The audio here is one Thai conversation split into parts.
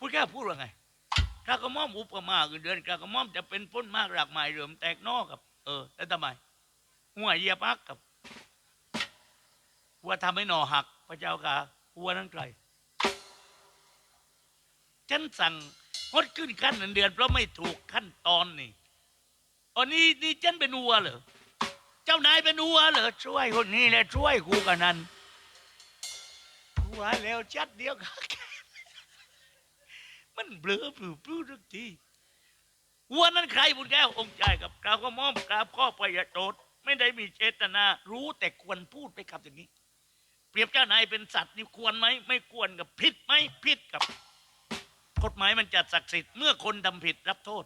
พูดแค่พูดว่าไงขากระม่อมอุปมาคือเดือนขากระม่อมจะเป็นพ้นมากหลากหมายเหลื่อมแตกนอกกับ เออแล้วทำไมหัวเหยียบอักกับหัวทำให้หน่อหัก พระเจ้าค่ะหัวนั้นไกลฉันสั่งงดขึ้นขั้นเงินเดือนเพราะไม่ถูกขั้นตอนนี่อันนี้นี่ฉันเป็นหัวเหรอเจ้านายเป็นหัวเหรอช่วยคนนี้แหละช่วยกูกันนั้นหัวแล้วชัดเดียวกัน มันเบลอปลื้อปลื้อทุกทีหัวนั้นใครบุญแก้วองค์ใจกับกล่าวก็มอมกราบข้อประโยชน์ไม่ได้มีเจตนา รู้แต่ควรพูดไปครับอย่างนี้ เปรียบเจ้านายเป็นสัตว์นี่ควรไหมไม่ควรกับผิดไหมผิดกับกฎหมายมันจัดศักดิ์สิทธิ์เมื่อคนทำผิดรับโทษ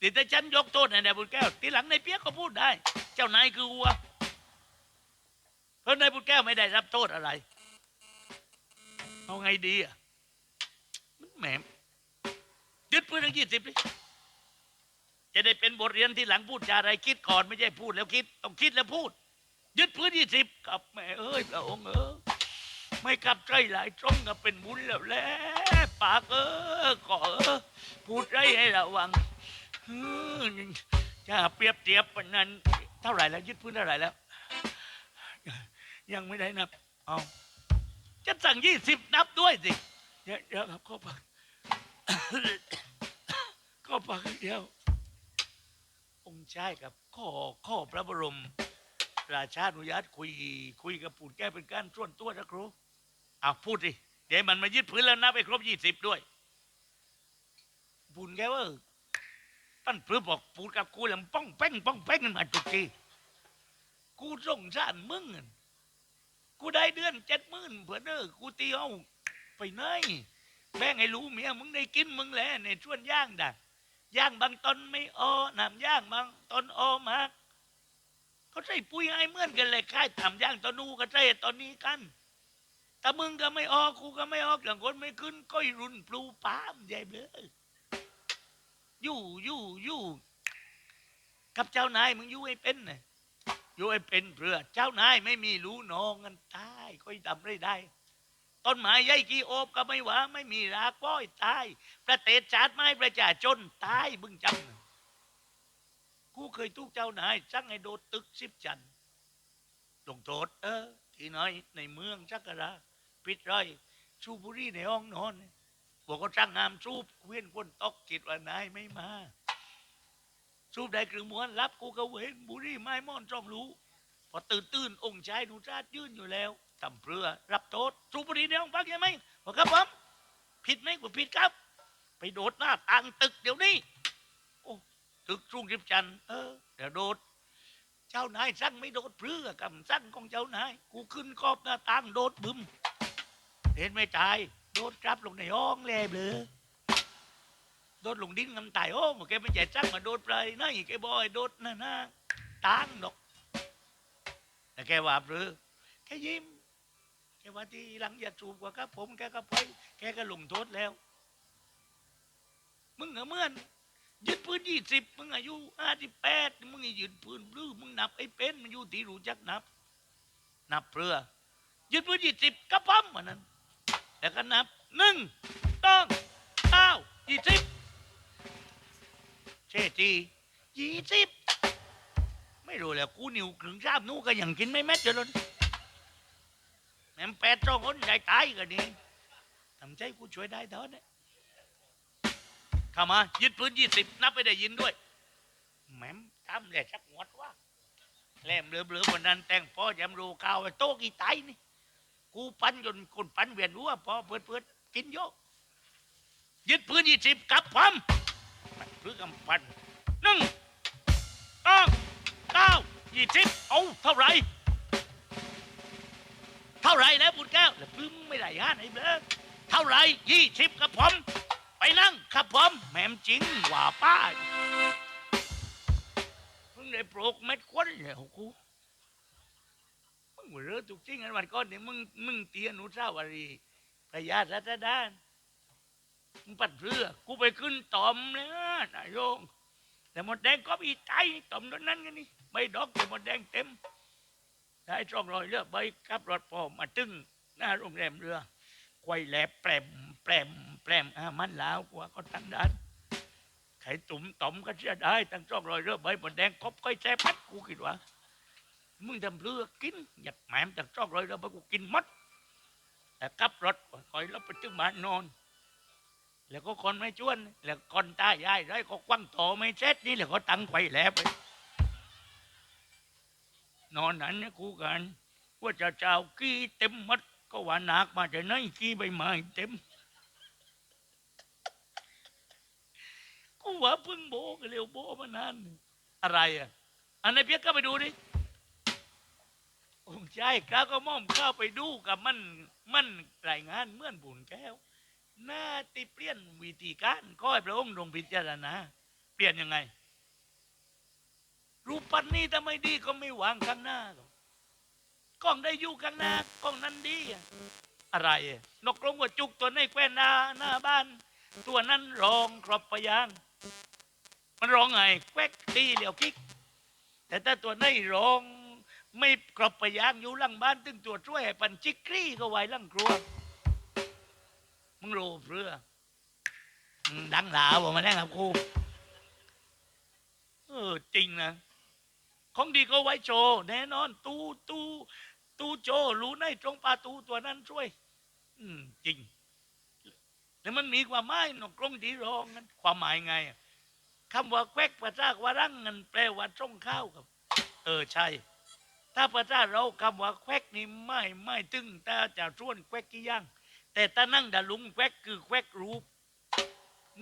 ติแต่ฉันยกโทษให้นายบุญแก้วทีหลังนายเปียกก็พูดได้ เจ้านายคือวัวเพราะนายบุญแก้วไม่ได้รับโทษอะไร เอาไงดีอะ แหมยึดปืนทั้งยี่สิบเลยจะได้เป็นบทเรียนที่หลังพูดจาอะไรคิดก่อนไม่ใช่พูดแล้วคิดต้องคิดแล้วพูด ยึดพื้นยี่สิบกับแม่เอ้ยพระองค์เออไม่กลับใจหลายตรงกับเป็นบุญแล้วแหละปากเออขอเออพูดไรให้ระวังจะเปรียบเทียบปนั้น เท่าไหร่แล้ว ยึดพื้นเท่าไหร่แล้ว ยังไม่ได้นับ เอาจะสั่งยี่สิบนับด้วยสิ เดี๋ยวครับขอปักข้ อปักเดียว องค์ชายกับข้อข้อพระบรม ราชาอนุญาตคุย คุยกับปู่แก้เป็นการส่วนตัวนะครูอ้าพูดสิเดี๋ยวมันมายึดพื้นแล้วนับไปครบยี่สิบด้วยปู่แกว่าท่านเพื่อบอกพูดกับกูแล้วมันป้องแป้งป้องแป้งกันมาทุกทีกูส่งสารมึงกูได้เดือนเจ็ดหมื่นเพื่อนเออกูตีเอาไปไหน แบ่งให้รู้เมียมึงได้กินมึงแหละในช่วนย่างด่ะย่างบางตอนไม่ออน้ำย่างบางตอนออมากเขาใส่ปุ๋ยให้เหมือนกันเลยค่ายทำย่างตอนนู้ก็ใส่ตอนนี้กันแต่มึงก็ไม่ออกกูก็ไม่ออกอย่างคนไม่ขึ้นก็รุนปลูปามใหญ่เบ้ออยู่อยู่อยู่กับเจ้านายมึงอยู่ให้เป็นนะอยู่ให้เป็นเพื่อเจ้านายไม่มีรู้น้องกันตายค่อยทำได้ได้ ต้นไม้ใหญ่กี่โอบก็ไม่หวาไม่มีรากป้อยตายประเทศชาติไม้ประชาชนตายบึงจำกูเคยทุกเจ้านายสั่งให้โดดตึกสิบจันลงโทษเออ ที่น้อยในเมืองชักกระปิดไรสูบุรีในห้องนอนบอกก็สั่งงามสูบเว้นคนตกคิดว่านายไม่มาสูบได้ครึ่งม้วนรับกูก็เว้นบุรีไม้ม่อนจ้องรู้พอตื่นตื่นองค์ชายหนูราชยื่นอยู่แล้ว ทำเพื่อรับโทษสูบบุหรี่ในห้องพักใช่ไหมบอกครับผมผิดไหมกูผิดครับ ไปโดดหน้าต่างตึกเดี๋ยวนี้โอ้ตึกรุ่งริบจันเออเดี๋ยวโดด เจ้านายสั่งไม่โดดเพื่อกำสั่งของเจ้านาย กูขึ้นขอบหน้าต่างโดดบึมเห็นไม่ตาย โดดกลับลงในห้องเลยเบลอโดดลงดินกันตายห้องแกไม่ใจสั่งมาโดดไปไหนแกบอยโดดหน้าหน้าต่างดอกแต่แกว่าเบลอแกยิ้ม แกว่าที่หลังอย่าจูบกว่าครับผมแกก็ไปแกก็ลงโทษแล้ว มึงเหมือนยึดปืนยี่สิบมึงอายุห้าสิบแปดมึงยึดปืนปลื้อมึงนับไอ้เป็นมันอยู่ที่รู้จักนับ นับเพื่อยึดปืนยี่สิบกระปั๊มมันนั้นแล้วก็นับหนึ่งต้องเก้ายี่สิบเชจียี่สิบไม่รู้แล้วกูนิวขึงทราบนู้ก็ยังกินไม่แม้จะลน แม่มแปดสองคนใหญ่ตายกันนี่ทำใจกูช่วยได้เท่านั้นเข้ามายึดพื้นยี่สิบนับไปได้ยินด้วยแหมมทำเลยชักหวดว่าแหลมเบลอเบลอวันนั้น แต่งพ่อยำรูข้าวโต๊ะกี่ไตนี่ กูปั้นจนคนปั้นเวียนหัวพอเพื่อเพื่อกินโยกยึดพื้นยี่สิบกลับพร้อมพื่อกำปั้นหนึ่งสองเก้ายี่สิบเอาเท่าไหร่ เท่าไรแล้วบุญแก้วแล้วพึ่งไม่ได้ฮะไอ้เบลอเท่าไรยี่สิบกับผม ไปนั่งครับผมแหม่มจริงว่าป้าเพิ่งได้โปรกเม็ดควันแล้กูมึงเรือถูกจริงอันวันก่อนเนี่ยมึงมึงเตียนุสาวารีพระยารัตดานมึงปัดเรือกูไปขึ้นตอมเลยนะนายโยงแต่หมดแดงก็มีไตตอมตอนนั้นกันนี่ใบดอกแต่หมดแดงเต็ม ได้ช่องรอยเรือใบกับรถพอมาตึงหน้าโรงแรมเรือควายแหลบแปรมแปรมแปรมอ่ามันลาวกว่าก็ตั้งด้านไข่ตุ่มต่อมก็เชื่อได้ตั้งจ้องรอยเรือใบบนแดงคบก้อยแซ่ปัดกูคิดว่ามึงทำเรือกินหยัดแหมมตั้งจ้องรอยเรือใบกูกินมัดแต่กลับรถคอยแล้วไปถึงบ้านนอน แล้วก็คนไม่ชวน แล้วคนตายายไรก็ควังโตอไม่เสร็จนี่แล้วก็ตั้งไฟแล้วไป นอนนั้นเนี่ยกูกันว่าจะเจ้ากี้เต็มมัดก็ว่าหนักมาแต่ไหนกี้ใบไม้เต็มกูว่าเพึ่งโบกันเร็วโบมานานอะไรอะอันไหนเพียกก็ไปดูดิองค์ชายข้าก็ม่อมเข้าไปดูกับมันมันรายงานเมื่อนบุญแก้วหน้าติเปลี่ยนวิธีการก็ให้พระองค์ทรงพิจารณาเปลี่ยนยังไง รูปปั้นนี้ถ้าไม่ดีก็ไม่วางข้างหน้าหรอกกล้องได้อยู่ข้างหน้ากล้องนั้นดี อะอะไรอะนกกรงหัวจุกตัวในแควนหน้าหน้าบ้าน ตัวนั้นร้องครบพยางมันร้องไงแควกตีเหลียวคิก แต่ถ้าตัวในร้องไม่ครบพยางอยู่หลังบ้านตึงตัวช่วยให้ปันจิกกรี้ก็ไว้หลังครัวมึงรู้เพื่อดังหลาวบอกมาได้กับครูเออจริงนะ ของดีก็ไว้โชว์แน่นอน ตูตูตูโจรู้ในตรงปลาตูตัวนั้นช่วย อืม จริงแล้วมันมีความหมายนกกรงที่ร้องนั้นความหมายไงอะคำว่าแควกภาษาว่ารังนันแปลว่าตรงข้าวครับ เออใช่ ถ้าภาษาเราคำว่าแควกนี่ไม่ไม่ตึงต่จะชวนแควกกี่ย่างแต่ถ้านั่งดาลุงแควกคือแควกรูป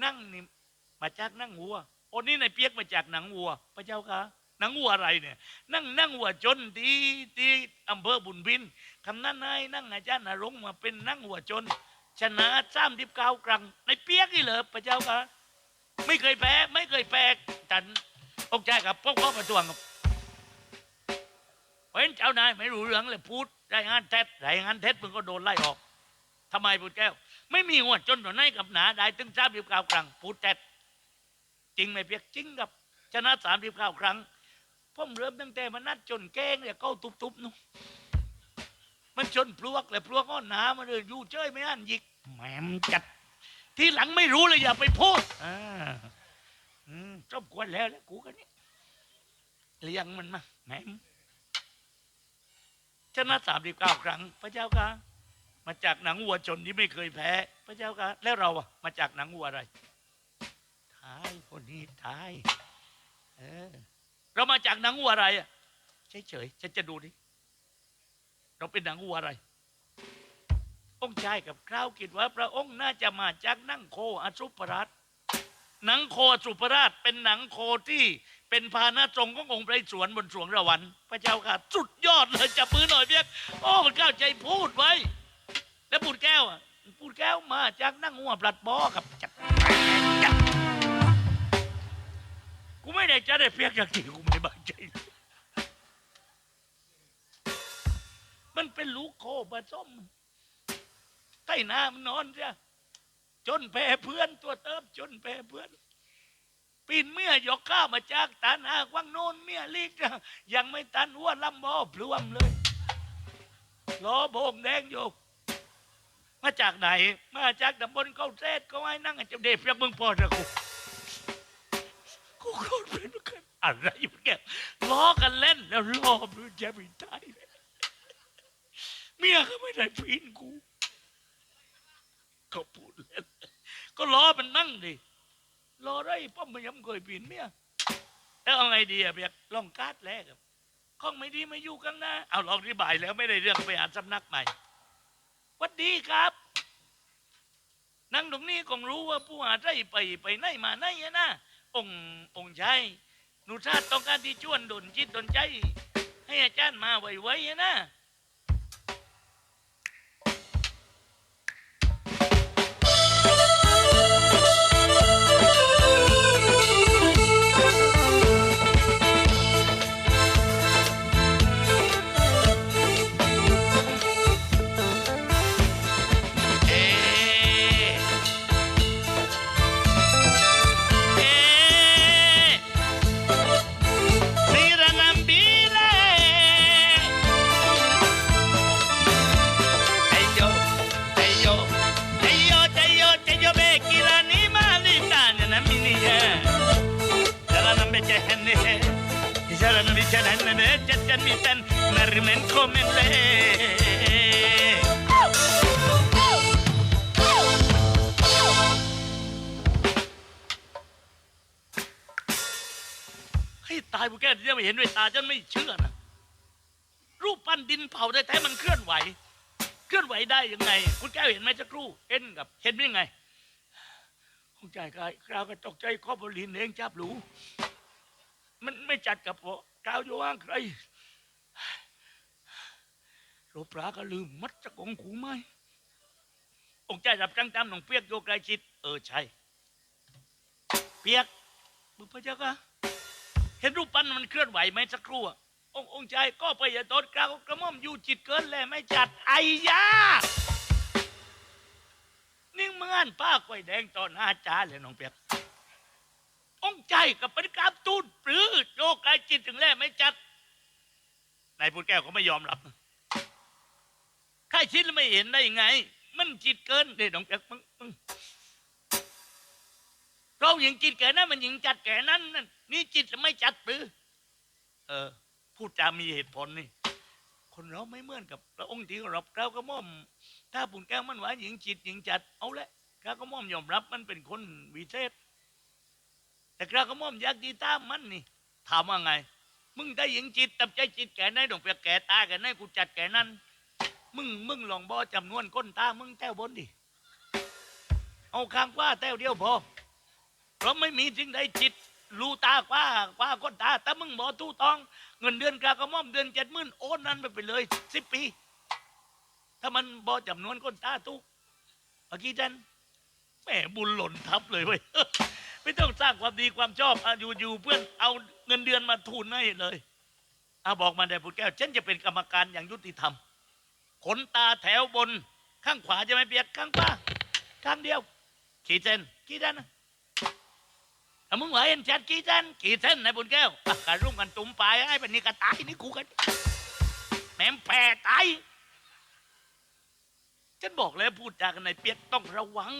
นั่งนี่มาจากนั่งวัวโอ้นี่ในเปียกมาจากหนังวัว พระเจ้าค่ะ นังวัวอะไรเนี่ยนั่งนั่งวัวจนที่ที่อำเภอบุญบินคำนั้นนายนั่งอาจารย์นรงมาเป็นนั่งวัวจน ชนะสามทิบเก้าครั้งในเปียกนี่เหรอพระเจ้าค่ะไม่เคยแพ้ไม่เคยแพ้จันองค์ใจกับพวกพ่อประทวงครับเพราะฉะนั้นเจ้านายไม่รู้เรื่องเลยพูดรายงานเท็จรายงานเท็จมึงก็โดนไล่ออกทำไมพูดแก้ว ไม่มีหัวจนตัวไหนกับหนาได้ถึงสามสิบเก้าครั้งพูดเท็จจริงไหมเปียกจริงครับชนะสามสิบเก้าครั้ง ผมเริ่มตั้งแต่มันนัดจนแกงเนี่ยเข้าตุบๆนู่นมันจนพลวกเลยพลวกอ้อนหนามันเลยอยู่เจ้ยไม่อันหยิกแหมมจัด ที่หลังไม่รู้เลยอย่าไปพูดอ่าอืมจบกวนแล้วแล้วกูกันนี่เลี้ยงมันมาแหมมชนะสามสิบเก้าครั้ง พระเจ้าค่ะ มาจากหนังวัวจนที่ไม่เคยแพ้ พระเจ้าค่ะ แล้วเราอะมาจากหนังวัวอะไรท้ายคนนี้ท้าย เออ เรามาจากหนังวัวอะไรอะเฉยๆฉันจะดูดิเราเป็นหนังวัวอะไร องค์ชายกับคราวคิดว่า พระองค์น่าจะมาจากนังโคอสุปราชหนังโคอสุปราชเป็นหนังโคที่เป็นพาหนะทรงขององค์ไพรสวนบนสวงระวัน พระเจ้าค่ะ สุดยอดเลยจับมือหน่อยเพียกโอ้มันเข้าใจพูดไว้ แล้วปูดแก้วอะปูดแก้วมาจากนั่งหัวปลัดบอกับจัดกูไม่ได้จะได้เพียกอย่างที่กู มันเป็นลูกโคผสมใต้น้ำนอนเสียจนแพ้เพื่อนตัวเติมจนแพ้เพื่อนปีนเมียยกข้าวมาจากตานากวังโนนเมียลีกนะยังไม่ตันหัวลำบอพลวมเลยล้อโบงแดงอยู่ มาจากไหน มาจากตำบบลเขาเซตเขาให้นั่งไอ้เจ้าเด็กเมึงพอจะกูกูโคตรเป็นกันอะไรอยู่แกล้อกันเล่นแล้วล้อมันจะไม่ได้เเมียก็ไม่ได้ปีนกูเขาพูดเล่นก็ล้อมันนั่งดิล้อได้ป้อมมันยังเคยปีนเมียแล้วเอาไงดีอะเบียกลองการ์ดแรกอะข้องไม่ดีไม่อยู่ข้างหน้าเอาลองอธิบายแล้วไม่ได้เรื่องไปหาสำนักใหม่วัดดีครับนั่งตรงนี้คงรู้ว่าผู้หาใจไปไปไหนมาไหนนะองค์องค์ชายหนูชาติต้องการที่ชวนดนจิตดนใจ ให้อาจารย์มาไวๆนะ ให้ตายพวกแกจะไม่เห็นด้วยตาฉันไม่เชื่อนะรูปปั้นดินเผาแท้มันเคลื่อนไหว เคลื่อนไหวได้ยังไง คุณแก้วเห็นไหมสักครู่เห็นกับเห็นได้ยังไงคงใจกายกราวก็ตกใจข้อบรินเองจับหรูมันไม่จัดกับพอกราวอยู่ว่างใคร โรปลาก็ลืมมัดจะกองขูไหมองค์ใจรับจังจำหนองเปียกโยกไกลชิดเออใช่ เปียกบุพเจ้าค่ะเห็นรูปปั้นมันเคลื่อนไหวไหมสักครู่อะองค์องค์ชายก็ไปอย่าโดนกล่าวกระม่อมอยู่จิตเกินแลไม่จัดไอ้ยานิ่งเมื่อนป้ากล้วยแดงตอนหน้าจ้าเลยน้องเปียกองค์ใจกับปฏิกรรมตูดปรือโลกายจิตถึงแลไม่จัดนายพูดแก้วเขาไม่ยอมรับ ใครชิดแล้วไม่เห็นได้ยังไง มันจิตเกินเด็ดน้องเปียกมึงมึงเราหญิงจิตแก่นั้นมันหญิงจัดแก่นั้นนั่นนี่จิตไม่จัดปรือเออ พูดจามีเหตุผลนี่ คนเราไม่เหมือนกับพระองค์ที่เราเราก็ม่อม ถ้าปุ่นแก้วมันหวานหญิงจิตหญิงจัดเอาละข้าก็ม่อมยอมรับมันเป็นคนวิเศษ แต่ข้าก็ม่อมยากดีตามมันนี่ถามว่าไง มึงได้หญิงจิตตับใจจิตแก่ไหนดองเปียกแก่ตาแก่ไหนกูจัดแก่นั้น มึงมึงลองบอจำนวนก้นตามึงแต้วบนดิ เอาข้างกว่าแต้วเดียวพอ เพราะไม่มีสิ่งใดจิตรู้ตากว่ากว่าก้นตาแต่มึงบอตู้ตอง เงินเดือนกากระม่อมเดือนเจ็ดหมื่นโอนนั้นไปไปเลยสิบปี ถ้ามันบอจำนวนก้นตาตู้เมื่อกี้ท่านแหมบุญหล่นทับเลยเว้ยไม่ต้องสร้างความดีความชอบอะอยู่อยู่เพื่อนเอาเงินเดือนมาทุนให้เลยอาบอกมาได้พุทธแก้วฉันจะเป็นกรรมการอย่างยุติธรรม ขนตาแถวบน ข้างขวาจะไม่เปียกข้างขวาข้างเดียวขีดเส้นขีดเส้นนะถ้ามึงไหวเห็นชัดกี่เส้นกี่เส้นนายบุญแก้วอะการรุ่งกันตุ้มไปไอ้เป็นนี่ก็ตายนี่กูกันแหมมแผ่ตายฉันบอกแล้วพูดจากันในเปียกต้องระวัง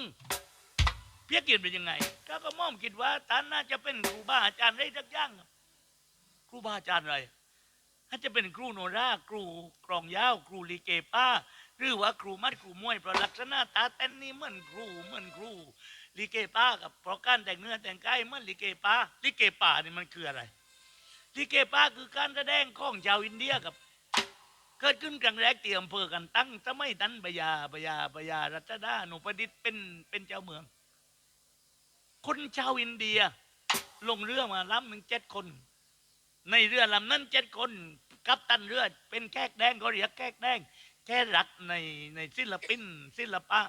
เปียกเกียนเป็นยังไงก็ก็ม่อมคิดว่าท่านน่าจะเป็นครูบาอาจารย์ได้สักอย่างครูบาอาจารย์อะไร ถ้าจะเป็นครูโนราครูกรองยาวครูลีเกป้า หรือว่าครูมัดครูมวยเพราะลักษณะตาเต้นนี่เหมือนครูเหมือนครูลิเกป้ากับเพราะการแต่งเนื้อแต่งกายเหมันลิเกป้าลิเกป่านี่มันคืออะไรลิเกป้าคือการแสดงของชาวอินเดียกับเกิดขึ้นครั้งแรกที่อำเภอกันตั้งสมัยนั้นปยาปยาปยารัชดาหนุประดิษฐ์เป็นเป็นเจ้าเมือง คนชาวอินเดีย ลงเรือมาล้ำหนึ่งเจ็ดคน ในเรือลำนั้นเจ็ดคนกัปตันเรือเป็นแขกแดงก็เรียกแขกแดง แค่รักในในศิลปินศิลปะ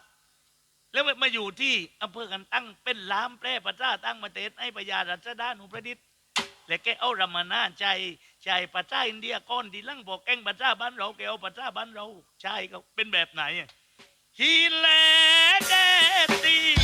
แล้วมาอยู่ที่อำเภอกันตั้งเป็นล้ามแปรประชาตั้งมาเทศให้ปยารัชดาหนุประดิษฐ์และแกเอารำมานาใจใจประชาอินเดียก้อนที่ลังบอกแกงประชาบ้านเราแกเอาประชาบ้านเราใช่ก็เป็นแบบไหนฮีแลเดตี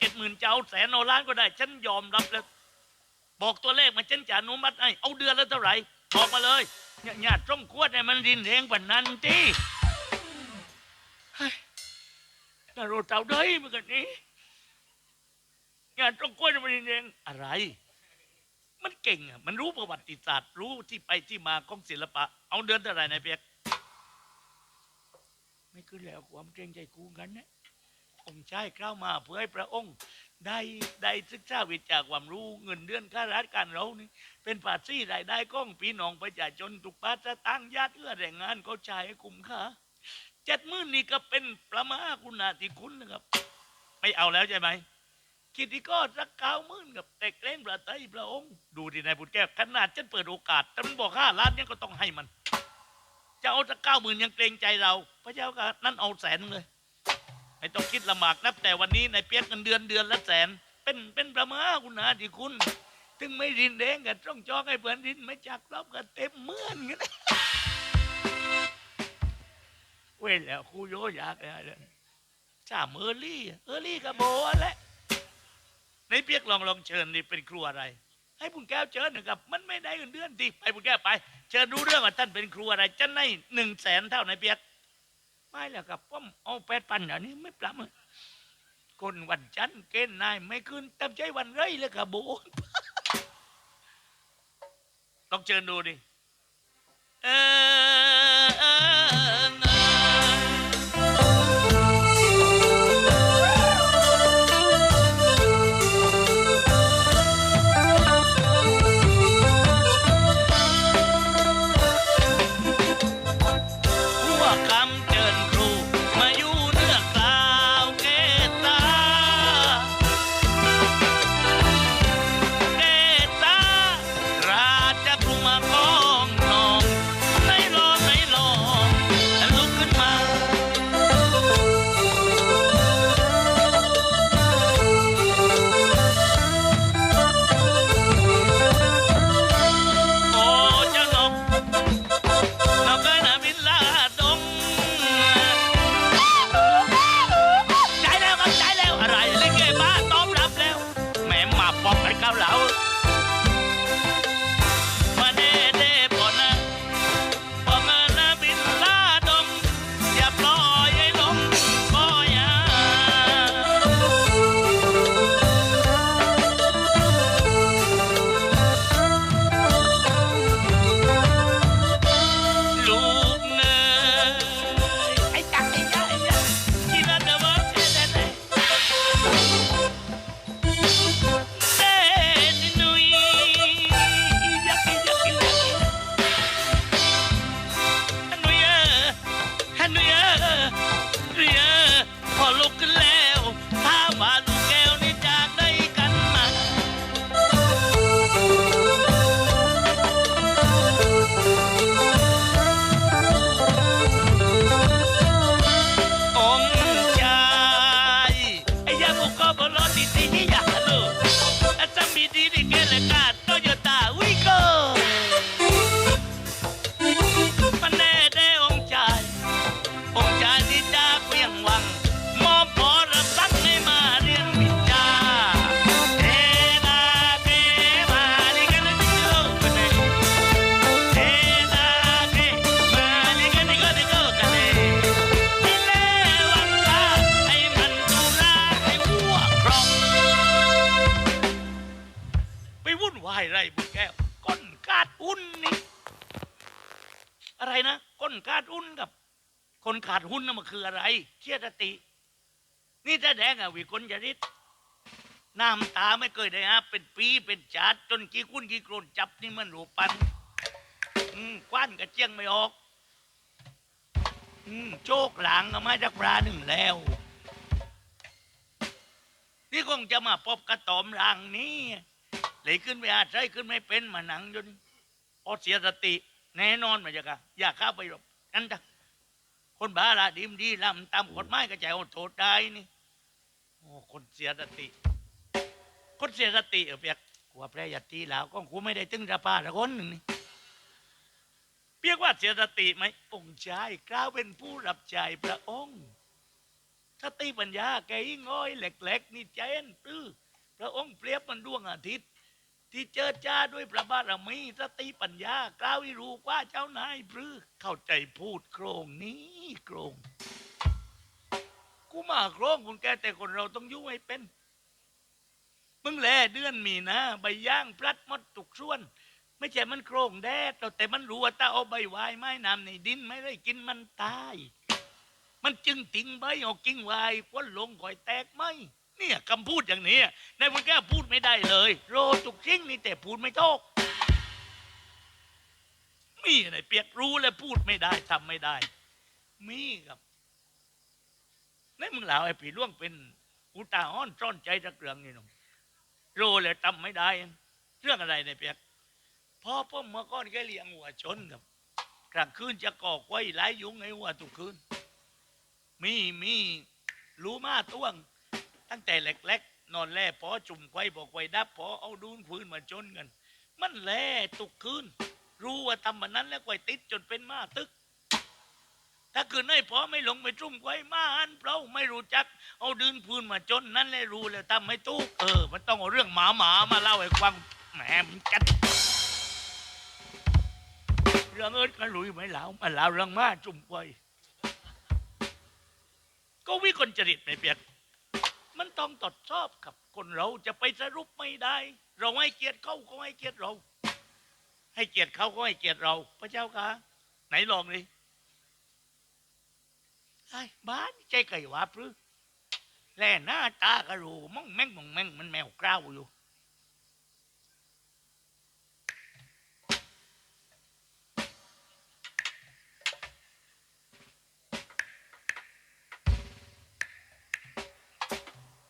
เจ็ดหมื่นจะเอาแสนเอาล้านก็ได้ ฉันยอมรับแล้ว บอกตัวเลขมาฉันจะอนุมัติให้เอาเดือนละเท่าไหร่บอกมาเลยเนี่ยต้องควดให้มันดินเองกว่านั้นที่น่าโรเต่าได้เมื่อกันนี้งานต้องกล้วยมันเองอะไร มันเก่งอะมันรู้ประวัติศาสตร์ รู้ที่ไปที่มาของศิลปะ เอาเดือนเท่าไหร่นายเปียก ไม่คือแล้วความเกรงใจกูกันนะ องค์ชายเข้ามาเพื่อให้พระองค์ได้ได้ศึกษาวิจากความรู้เงินเดือนข้าราชการเรานี่เป็นภาษีรายได้ของพี่น้องประชาชนทุกภาคสตางญาติเอื้อแรงงานเขาใช้ให้คุ้มค่าเจ็ดมื่นนี่ก็เป็นประมาคุณาธิคุณนะครับ ไม่เอาแล้วใช่ไหมคิดที่ก็สักเก้ามื่นกับแต่เกรงพระไตรพระองค์ดูที่นายบุญแก้วขนาดฉันเปิดโอกาสแต่มันบอกห้าล้านยังก็ต้องให้มัน จะเอาสักเก้าหมื่นยังเกรงใจเรา พระเจ้าก็นั่นเอาแสนเลย ไม่ต้องคิดลำบากนับแต่วันนี้นายเปียกเงินเดือนเดือนละแสน เป็นเป็นประมาคุณนะที่คุณ ถึงไม่รินแดงกับต้องจอกให้เพื่อนรินไม่จักรอบกันเต็มเมื่อนกันนะเว้ยแล้วครูโยอยากอะเลยจ้าเออร์ลี่เออร์ลี่กับโบอะแหละในเปียกลองลองเชิญนี่เป็นครูอะไร ให้บุญแก้วเชิญนะครับ มันไม่ได้เงินเดือนดิไปบุญแก้วไป เชิญรู้เรื่องว่าท่านเป็นครูอะไรจะให้หนึ่งแสนเท่าในเปียก ไม่แล้วครับป้อมเอาแปดพันอันนี้ไม่ปรับอคนวันจันทร์เกณฑ์นายไม่ขึ้นตั้งใจวันไรเลยครับโบลองเชิญดูดิเออ วิกลจริตน้ำตาไม่เคยได้ฮะเป็นปีเป็นจาดจนกี่คุ้นกี่โกรนจับนี่มันหลูปันอืมกว้านกระเจียงไม่ออกอืมโชคหลังเอามาจากปลาหนึ่งแล้ว นี่คงจะมาพบกระตอมหลังนี้เลยขึ้นไปอาศัยขึ้นไม่เป็นมาหนังจนพอเสียสติ แน่นอนมาจากะอยากเข้าไปหรอกนั่นจ้ะคนบ้าละดีมดีลำตามกฎหมายก็ใจเอาโทษได้นี่ โอ้คนเสียสติ คนเสียสติเออเปียกกลัวแปรยาตีแล้วก็กูไม่ได้ตึงจะพาละคนหนึ่งนี่เรียกว่าเสียสติไหมองค์ชายกล้าวเป็นผู้รับใช้พระองค์สติปัญญาแกยิ่งง้อยเหล็กๆนี่เจนตื้อพระองค์เปรียบมันดวงอาทิตย์ ที่เจิดจ้าด้วยพระบารมีสติปัญญากล้าววิรู้ว่าเจ้านายพรือเข้าใจพูดโครงนี้โครง กูมาโครงคุณแกแต่คนเราต้องยุ่งให้เป็น มึงแลเดือนมีนะใบย่างพลัดมดตุกส่วน ไม่ใช่มันโครงแดดหรอกแต่มันรู้ว่าถ้าเอาใบวายไม้น้ำในดินไม่ได้กินมันตาย มันจึงติงใบออกกิ่งวายควนลงก่อยแตกไหมเนี่ยคำพูดอย่างนี้ในมันแกพูดไม่ได้เลย โรจุกซิ่งนี่แต่พูดไม่โตกมีอะไรเปียกรู้แล้วพูดไม่ได้ทำไม่ได้ มีครั บในมึงเหล่าไอ้ผีล่วงเป็นอุตาอ้อนซ่อนใจตะเกลืองนี่หนุ่มโรแล้วทำไม่ได้ เรื่องอะไรเนี่ยเปียกพอพ่อเมื่อก่อนแกเลี้ยงวัวชนครับกลางคืนจะก่อกไว้หลายยุงไอ้วัวทุกคืน มีมีรู้มาต้วง ตั้งแต่เล็กๆนอนแล่พอจุ่มไว้บอกไว้ดับพอเอาดูนคืนมาจนกัน มันแล่ตุกคืน รู้ว่าทำมันนั้นแล้วไว้ติดจนเป็นมาตึก ถ้าคืนให้พอไม่หลงไปจุ่มไว้มาอันเปล่าไม่รู้จัก เอาดืนพื้นมาจนนั้นแหละรู้แล้วทำไม่ตุกเออ มันต้องเอาเรื่องหมาหมามาเล่าให้ฟังแหมมันจัดเรื่องเอิร์ดก็รู้ไหมเล่ามาเล่าเรื่องมาจุ่มไว้ก็วิกลจริตไม่เปลี่ยนมันต้องตรวจสอบกับ คนเราจะไปสรุปไม่ได้ เราให้เกียรติเขาก็ให้เกียรติเรา ให้เกียรติเขาก็ให้เกียรติเรา พระเจ้าค่ะไหนลองดิ ไอ้บ้านใจไก่หวาพรือแล่หน้าตากระรูมองแม่งมองแม่งมันแมวกล้าวอยู่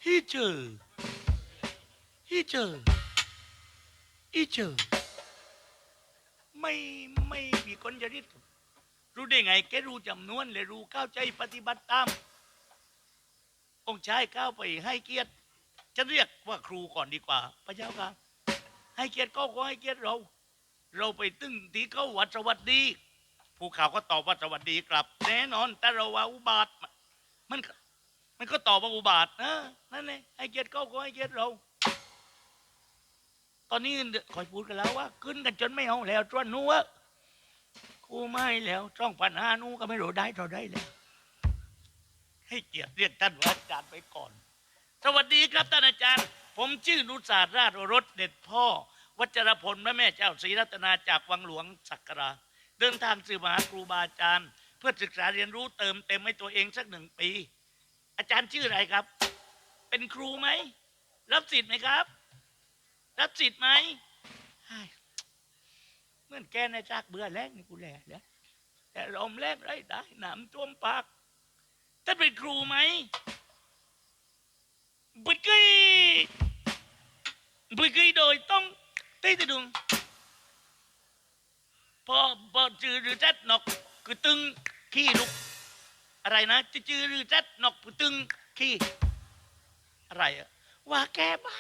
ฮีเจอฮีเจอฮีเจอไม่ไม่มีคนจะริด รู้ได้ไงแกรู้จำนวนเลยรู้เข้าใจปฏิบัติตาม องค์ชายก้าวไปให้เกียรติจะเรียกว่าครูก่อนดีกว่า พระเจ้าค่ะ ให้เกียรติก็ขอให้เกียรติเรา เราไปตึ้งตีเขาวัดสวัสดี ผู้ข่าวก็ตอบว่าสวัสดีครับ แน่นอน แต่เราว่าอุบาทมันมันก็ตอบว่าอุบาทนะนั่นเองให้เกียรติเขาก็ให้เกียรติเรา ตอนนี้คอยพูดกันแล้วว่า ขึ้นกันจนไม่เอาแล้วจวนนู้วะ กูไม่แล้วจ้องปัญหานู้ก็ไม่รู้ได้เราได้แล้ว ให้เกียรติเรียกท่านว่าอาจารย์ไปก่อน สวัสดีครับท่านอาจารย์ ผมชื่อนุสาราชรสเด็ดพ่อ วัชรพลพระแม่เจ้าศรีรัตนาจากวังหลวงสักการะเดินทางสื่อมหาครูบาอาจารย์ เพื่อศึกษาเรียนรู้เติมเต็มให้ตัวเองสักหนึ่งปี อาจารย์ชื่ออะไรครับ เป็นครูไหม รับสิทธิ์ไหมครับ รับสิทธิ์ไหม เหมื่อนแกในจากเบื่อแรงนี่กูแหล่แล้แต่ลมแรงไรได้หนามท่วมปากท่านเป็นครูไหมบุกี้บุกี้โดยต้องตีตะดุงพอพอจือหรือจัดนกคือตึงขี้ลุก อะไรนะจะจือหรือจัดนกคือตึงขี้อะไรอะว่าแกบ้า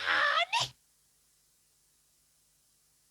น